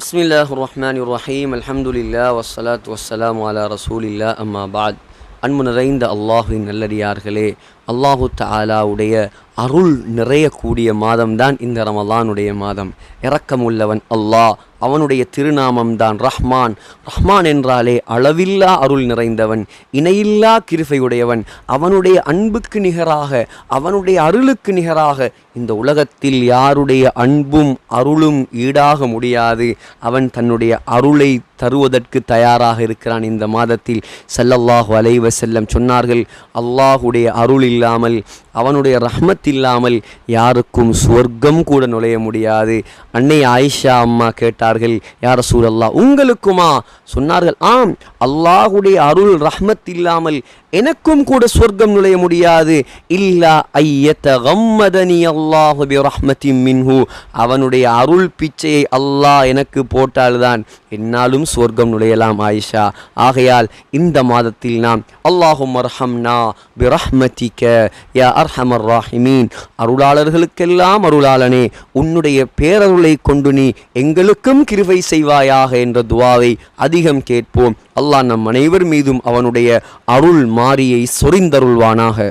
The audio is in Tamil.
بسم الله الرحمن الرحيم الحمد لله والصلاة والسلام على رسول الله أما بعد அன்பு நிறைந்த அல்லாஹுவின் நல்லடியார்களே அல்லாஹு தாலாவுடைய அருள் நிறையக்கூடிய மாதம்தான் இந்த ரமலானுடைய மாதம். இரக்கமுள்ளவன் அல்லாஹ் அவனுடைய திருநாமம்தான் ரஹ்மான். ரஹ்மான் என்றாலே அளவில்லா அருள் நிறைந்தவன் இணையில்லா கிருபையுடையவன். அவனுடைய அன்புக்கு நிகராக அவனுடைய அருளுக்கு நிகராக இந்த உலகத்தில் யாருடைய அன்பும் அருளும் ஈடாக முடியாது. அவன் தன்னுடைய அருளை தருவதற்கு தயாராக இருக்கிறான். இந்த மாதத்தில் ஸல்லல்லாஹு அலைஹி செல்லம் சொன்னார்கள் அல்லாஹுடைய அருளில் இல்லாமல் அவனுடைய ரஹ்மத் இல்லாமல் யாருக்கும் சுவர்க்கம் கூட நுழைய முடியாது. அன்னை ஆயிஷா அம்மா கேட்டார்கள் யார் சூழல்லா உங்களுக்குமா? சொன்னார்கள் ஆம் அல்லாஹுடைய அருள் ரஹ்மத் இல்லாமல் எனக்கும் கூட சொர்க்கம் நுழைய முடியாது. இல்லா ஐயத்த கம்மதனி அல்லாஹு ரஹ்மதி மின்ஹு. அவனுடைய அருள் பிச்சையை அல்லாஹ் எனக்கு போட்டால்தான் என்னாலும் சொர்க்கம் நுழையலாம் ஆயிஷா. ஆகையால் இந்த மாதத்தில் நாம் அல்லாஹும் அர்ஹம்னா பிரஹ்மதிக்க யா அர்ஹமர் ராஹிமீன் அருளாளர்களுக்கெல்லாம் அருளாளனே உன்னுடைய பேரருளை கொண்டு நீ எங்களுக்கும் கிருவை செய்வாயாக என்ற துவாவை அதிகம் கேட்போம். அல்லாஹ் நம் அனைவர் மீதும் அவனுடைய அருள் மாரியை சொரிந்தருள்வானாக.